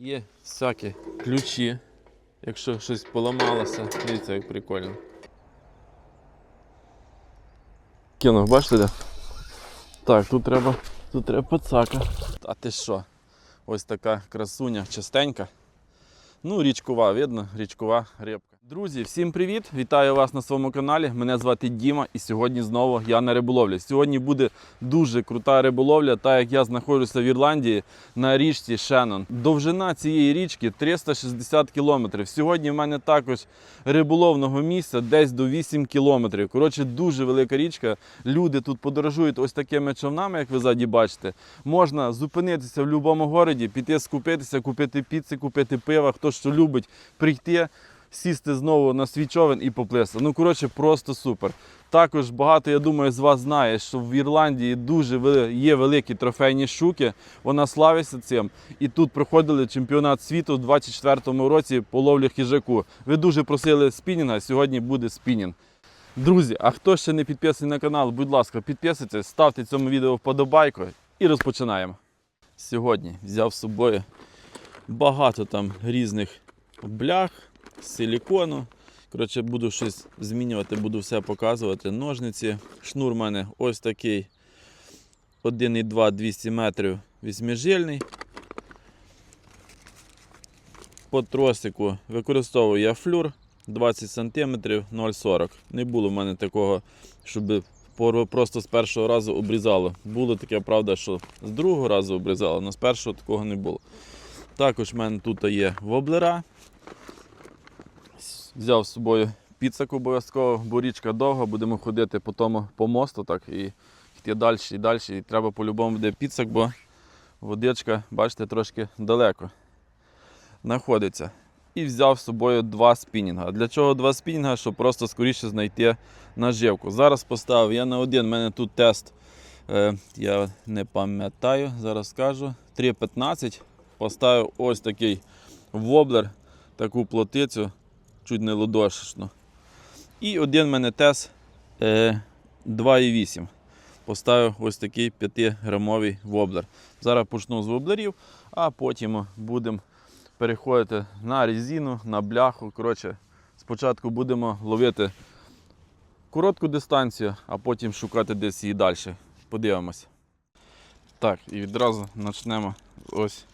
Є всякі ключі, якщо щось поламалося. Дивіться, як прикольно. Кинув, бачите де? Так, тут треба, тут треба пацака. А ти що? Ось така красуня, частенька. Ну, річкова, видно, річкова рибка. Друзі, всім привіт! Вітаю вас на своєму каналі. Мене звати Діма, і сьогодні знову я на риболовлі. Сьогодні буде дуже крута риболовля, так як я знаходжуся в Ірландії на річці Шеннон. Довжина цієї річки 360 кілометрів. Сьогодні в мене також риболовного місця десь до 8 кілометрів. Коротше, дуже велика річка. Люди тут подорожують ось такими човнами, як ви ззаді бачите. Можна зупинитися в будь-якому городі, піти скупитися, купити піци, купити пива. Хто що любить, прийти сісти знову на свій човен і поплисти. Ну, коротше, просто супер. Також багато, я думаю, з вас знає, що в Ірландії дуже є великі трофейні щуки. Вона славиться цим. І тут проходили чемпіонат світу у 24-му році по ловлі хижаку. Ви дуже просили спінінга, сьогодні буде спінінг. Друзі, а хто ще не підписаний на канал, будь ласка, підписуйтесь, ставте цьому відео вподобайку і розпочинаємо. Сьогодні взяв з собою багато там різних блях, силікону. Коротше, буду щось змінювати, буду все показувати. Ножниці. Шнур у мене ось такий 1,2 200 метрів вісьмижильний. По тросику використовую я флюр 20 см 0,40. Не було в мене такого, щоб просто з першого разу обрізало. Було таке, правда, що з другого разу обрізало, але з першого такого не було. Також в мене тут є воблера. Взяв з собою піцак обов'язково, бо річка довга, будемо ходити по тому по мосту так, і йти далі і далі. І треба по-любому буде піцак, бо водичка, бачите, трошки далеко знаходиться. І взяв з собою два спінінга. Для чого два спінінга? Щоб просто скоріше знайти наживку. Зараз поставив я на один, в мене тут тест. Е, я не пам'ятаю, зараз скажу. 3,15. Поставив ось такий воблер, таку плотицю, чуть не ладошечну. І один в мене тес е, 2,8. Поставив ось такий 5-грамовий воблер. Зараз почну з воблерів, а потім будемо переходити на резину, на бляху. Коротше, спочатку будемо ловити коротку дистанцію, а потім шукати десь її далі. Подивимось. Так, і відразу почнемо ось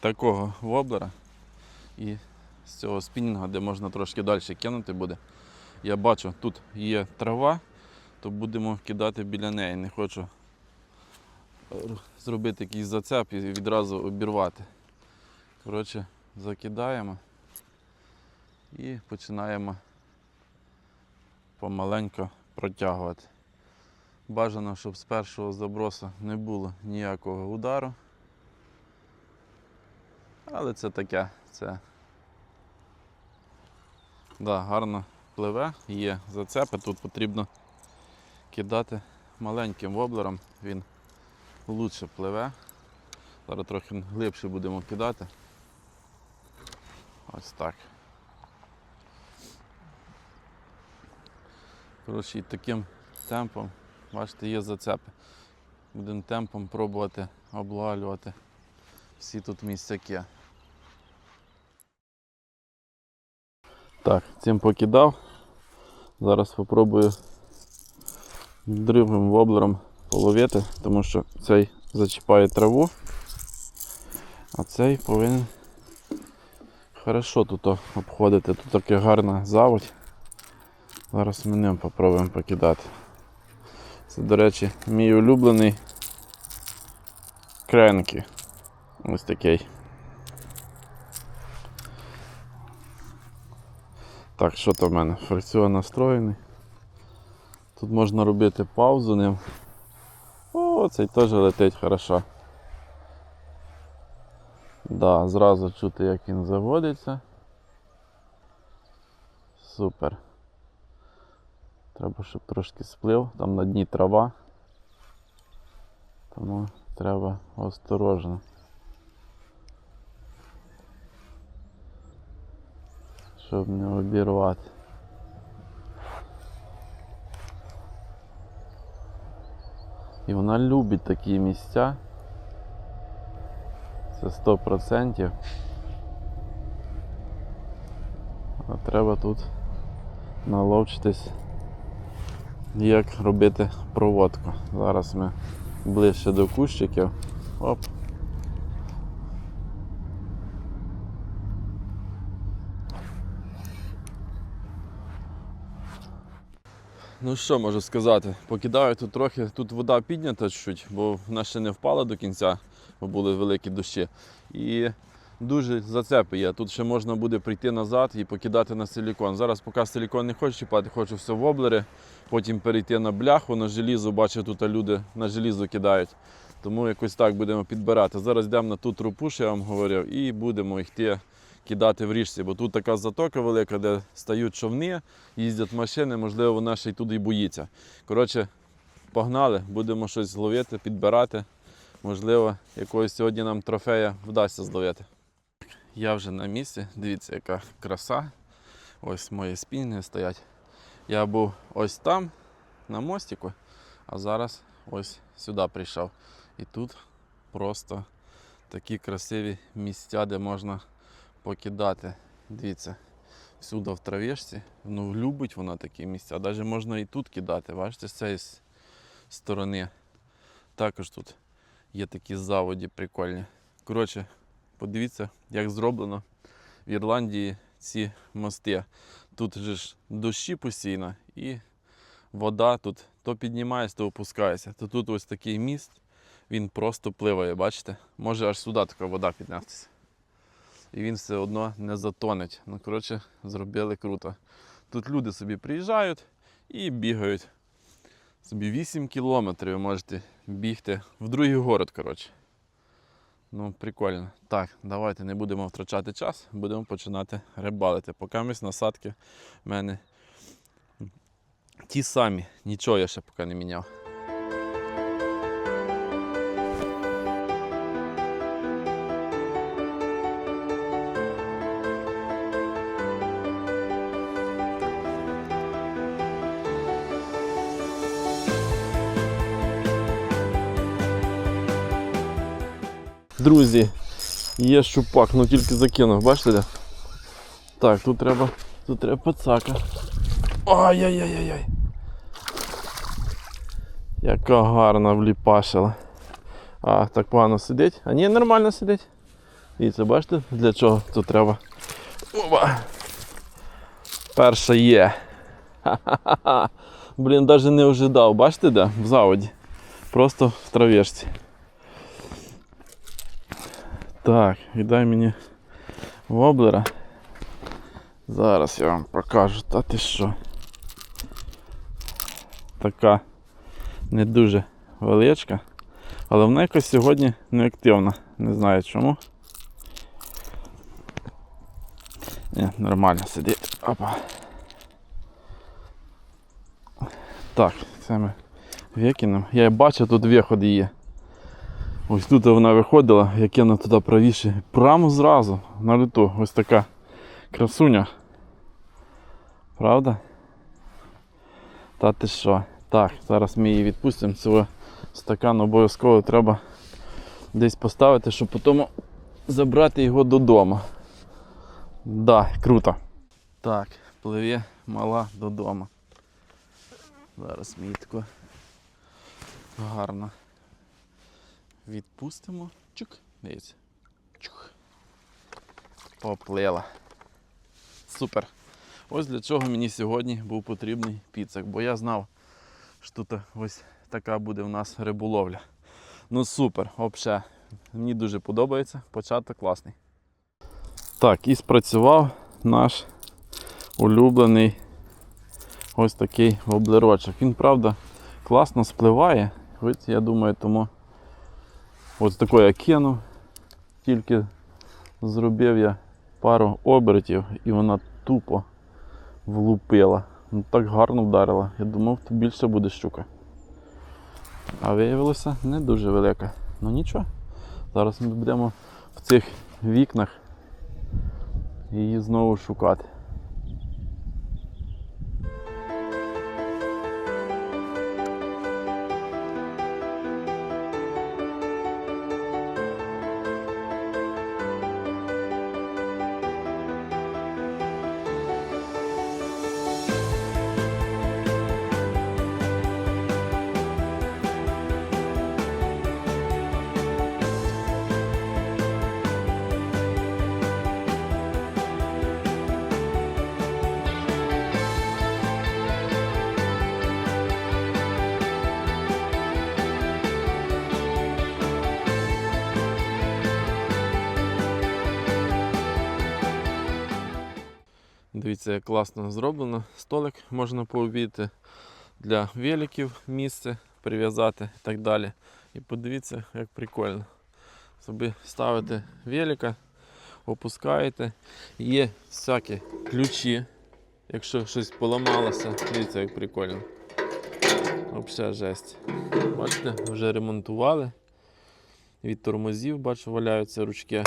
такого воблера. І з цього спінінга, де можна трошки далі кинути буде. Я бачу, тут є трава, то будемо кидати біля неї. Не хочу е, зробити якийсь зацеп і відразу обірвати. Коротше, закидаємо і починаємо помаленько протягувати. Бажано, щоб з першого забросу не було ніякого удару. Але це таке, це да, гарно пливе, є зацепи. Тут потрібно кидати маленьким воблером, він лучше пливе. Зараз трохи глибше будемо кидати. Ось так. Коротше, таким темпом, бачите, є зацепи. Будемо темпом пробувати облалювати всі тут місцяки. Так, цим покидав. Зараз спробую другим воблером половити, тому що цей зачіпає траву, а цей повинен хорошо тут обходити. Тут таке гарна заводь. Зараз ми ним попробуємо покидати. Це, до речі, мій улюблений кренки. Ось такий. Так, що то в мене? Фрикціон настроєний. Тут можна робити паузу ним. О, цей теж летить хорошо. Да, зразу чути, як він заводиться. Супер. Треба, щоб трошки сплив, там на дні трава. Тому треба осторожно. щоб не обірвати. І вона любить такі місця. Це 100%. А треба тут наловчитись, як робити проводку. Зараз ми ближче до кущиків. Оп. Ну що можу сказати? Покидаю тут трохи, тут вода піднята чуть, бо вона ще не впала до кінця, бо були великі дощі. І дуже зацепи є. Тут ще можна буде прийти назад і покидати на силікон. Зараз поки силікон не хочу чіпати, хочу все в воблери, потім перейти на бляху, на желізо. Бачу, тут люди на желізо кидають. Тому якось так будемо підбирати. Зараз йдемо на ту трупу, що я вам говорив, і будемо йти кидати в річці, бо тут така затока велика, де стають човни, їздять машини, можливо, вона ще й туди й боїться. Коротше, погнали, будемо щось зловити, підбирати. Можливо, якогось сьогодні нам трофея вдасться зловити. Я вже на місці, дивіться, яка краса. Ось мої спінги стоять. Я був ось там, на мостику, а зараз ось сюди прийшов. І тут просто такі красиві місця, де можна покидати. Дивіться, всюди в травішці. Ну, любить вона такі місця. Навіть можна і тут кидати, бачите, з цієї сторони. Також тут є такі заводі прикольні. Коротше, подивіться, як зроблено в Ірландії ці мости. Тут же ж дощі постійно і вода тут то піднімається, то опускається. То тут ось такий міст, він просто пливає, бачите? Може аж сюди така вода піднятися і він все одно не затонеть. Ну, коротше, зробили круто. Тут люди собі приїжджають і бігають. Собі 8 кілометрів ви можете бігти в другий город, коротше. Ну, прикольно. Так, давайте не будемо втрачати час, будемо починати рибалити. Поки ми насадки в мене ті самі, нічого я ще поки не міняв. Друзі, є щупак, ну тільки закинув, бачите? Так, тут треба. Тут треба пацака. Ай-яй-яй-яй. Яка гарна вліпашила. А, так погано сидить. А ні, нормально сидить. Дивіться, бачите, для чого тут треба. Опа. Перша є. Ха-ха-ха. Блін, навіть не ожидав, бачите де? В заводі. Просто в травішці. Так, віддай мені воблера. Зараз я вам покажу, та ти що. Така не дуже величка, але вона якось сьогодні не активна. Не знаю чому. Ні, нормально сидить. Опа. Так, це ми викинемо. Я бачу, тут виходи є. Ось тут вона виходила, я кинув туди правіше. Прямо зразу на літу. Ось така красуня. Правда? Та ти що? Так, зараз ми її відпустимо. Цього стакан обов'язково треба десь поставити, щоб потім забрати його додому. Да, круто. Так, пливе мала додому. Зараз її гарно відпустимо. Чук, дивіться. Чух. Поплила. Супер. Ось для чого мені сьогодні був потрібний піцак, бо я знав, що тут ось така буде в нас риболовля. Ну супер, взагалі. Мені дуже подобається, початок класний. Так, і спрацював наш улюблений ось такий воблерочок. Він, правда, класно спливає. Ось, я думаю, тому Ось тако я тільки зробив я пару обертів і вона тупо влупила. Ну, так гарно вдарила. Я думав, тут більше буде щука. А виявилося не дуже велика. Ну нічого. Зараз ми будемо в цих вікнах її знову шукати. Дивіться, як класно зроблено. Столик можна пообійти для великів місце прив'язати і так далі. І подивіться, як прикольно. Собі ставите велика, опускаєте. Є всякі ключі, якщо щось поламалося. Дивіться, як прикольно. Взагалі жесть. Бачите, вже ремонтували. Від тормозів, бачу, валяються ручки.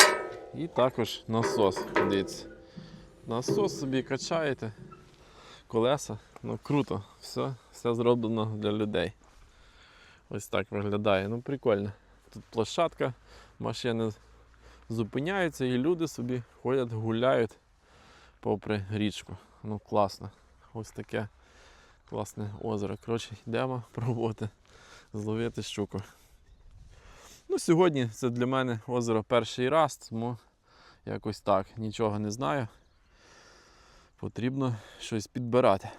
І також насос. Дивіться. Насос собі качаєте. Колеса. Ну круто. Все, все зроблено для людей. Ось так виглядає. Ну прикольно. Тут площадка, машини зупиняються і люди собі ходять, гуляють попри річку. Ну класно. Ось таке класне озеро. Коротше, йдемо пробувати зловити щуку. Ну, сьогодні це для мене озеро перший раз, тому якось так, нічого не знаю. Потрібно щось підбирати.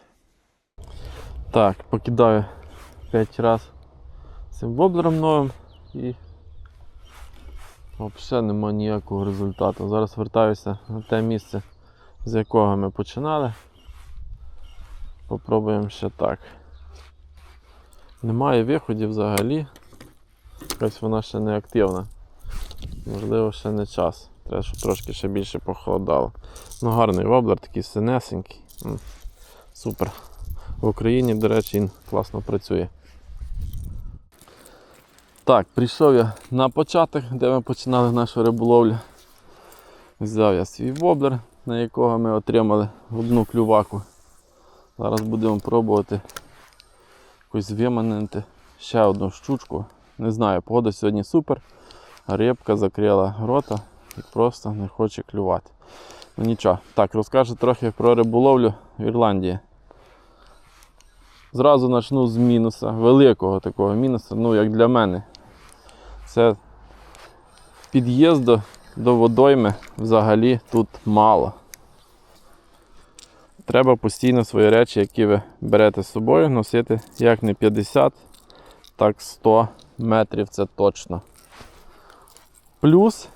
Так, покидаю 5 разів цим воблером новим і взагалі немає ніякого результату. Зараз вертаюся на те місце, з якого ми починали. Попробуємо ще так. Немає виходів взагалі. Якась вона ще не активна. Можливо, ще не час. Треба, щоб трошки ще більше похолодало. Ну, гарний воблер, такий синесенький. Супер. В Україні, до речі, він класно працює. Так, прийшов я на початок, де ми починали нашу риболовлю. Взяв я свій воблер, на якого ми отримали одну клюваку. Зараз будемо пробувати якось виманити ще одну щучку. Не знаю, погода сьогодні супер. Рибка закрила рота і просто не хоче клювати. Ну нічого. Так, розкажу трохи про риболовлю в Ірландії. Зразу почну з мінуса, великого такого мінуса, ну як для мене. Це під'їзду до водойми взагалі тут мало. Треба постійно свої речі, які ви берете з собою, носити як не 50, так 100 метрів це точно. Плюс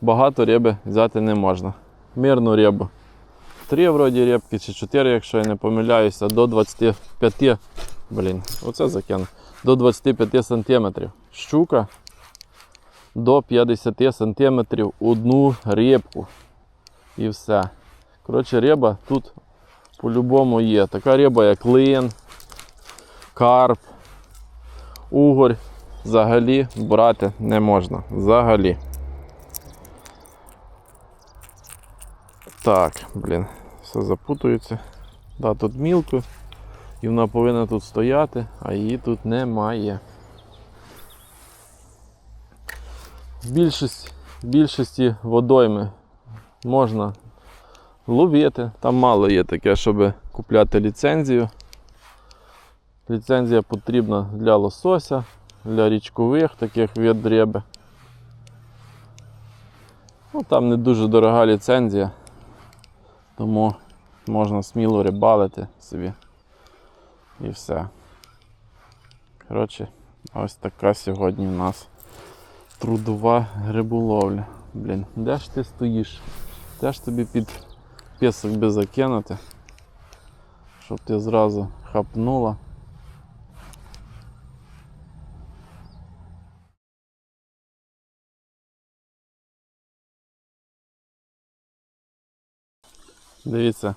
багато риби взяти не можна. Мирну рибу. Три вроді рибки чи 4, якщо я не помиляюся, до 25. Блін, оце закину. До 25 сантиметрів. Щука до 50 сантиметрів одну рибку. І все. Коротше, риба тут по-любому є. Така риба, як лин, карп, угорь. Взагалі брати не можна. Взагалі. Так, блін, все запутується. Да, тут мілко, і вона повинна тут стояти, а її тут немає. В більшості, більшості водойми можна ловити. Там мало є таке, щоб купляти ліцензію. Ліцензія потрібна для лосося, для річкових таких риби. Ну, там не дуже дорога ліцензія, тому можна сміло рибалити собі і все. Коротше, ось така сьогодні у нас трудова гриболовля. Блін, де ж ти стоїш? Де ж тобі під пісок би закинути, щоб ти зразу хапнула. Дивіться,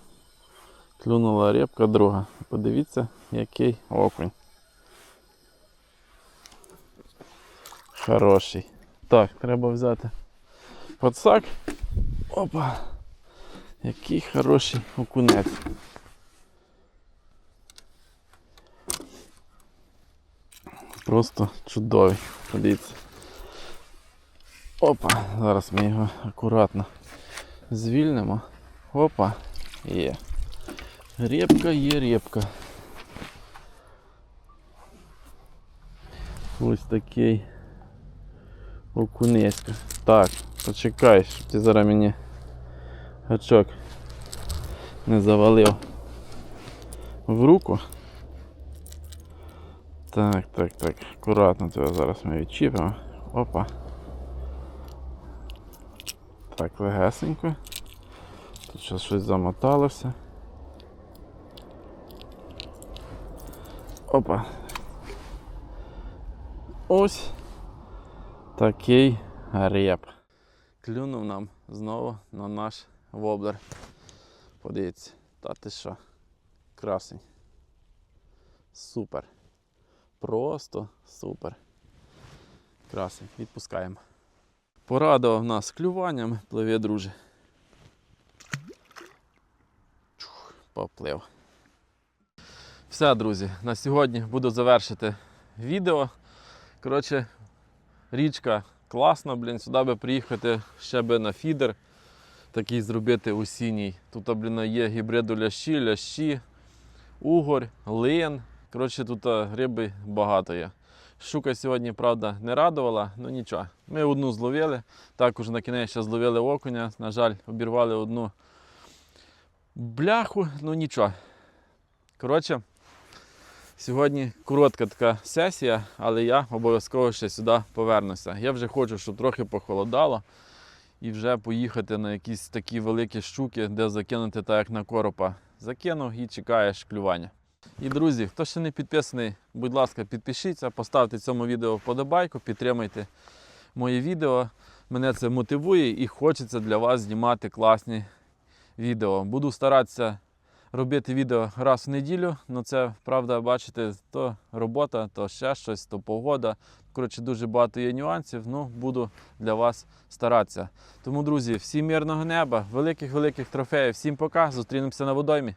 клюнула рибка друга. Подивіться, який окунь. Хороший. Так, треба взяти подсак. Опа! Який хороший окунець. Просто чудовий. Подивіться. Опа, зараз ми його акуратно звільнимо. Опа, є. Репка є репка. Ось такий окунецька. Так, почекай, щоб ти зараз мені гачок не завалив в руку. Так, так, так, акуратно тебе зараз ми відчіпимо. Опа. Так, легесенько. Тут зараз щось замоталося. Опа. Ось такий реп. Клюнув нам знову на наш воблер. Подивіться, та ти що? Красень. Супер. Просто супер. Красень. Відпускаємо. Порадував нас клюванням, пливе, друже. Поплив. Все, друзі, на сьогодні буду завершити відео. Коротше, річка класна, блін, сюди би приїхати ще би на фідер. Такий зробити осінній. Тут, блін, є гібриду лящі, лящі, угорь, лин. Коротше, тут риби багато є. Щука сьогодні, правда, не радувала, ну нічого. Ми одну зловили. Також на кінець ще зловили окуня. На жаль, обірвали одну бляху, ну нічого. Коротше, сьогодні коротка така сесія, але я обов'язково ще сюди повернуся. Я вже хочу, щоб трохи похолодало і вже поїхати на якісь такі великі щуки, де закинути так як на коропа. Закинув і чекаєш клювання. І друзі, хто ще не підписаний, будь ласка, підпишіться, поставте цьому відео вподобайку, підтримайте моє відео. Мене це мотивує і хочеться для вас знімати класні відео. Буду старатися робити відео раз в неділю. але це правда, бачите, то робота, то ще щось, то погода. Коротше, дуже багато є нюансів. Ну, буду для вас старатися. Тому, друзі, всім мирного неба, великих-великих трофеїв, всім пока. Зустрінемося на водоймі.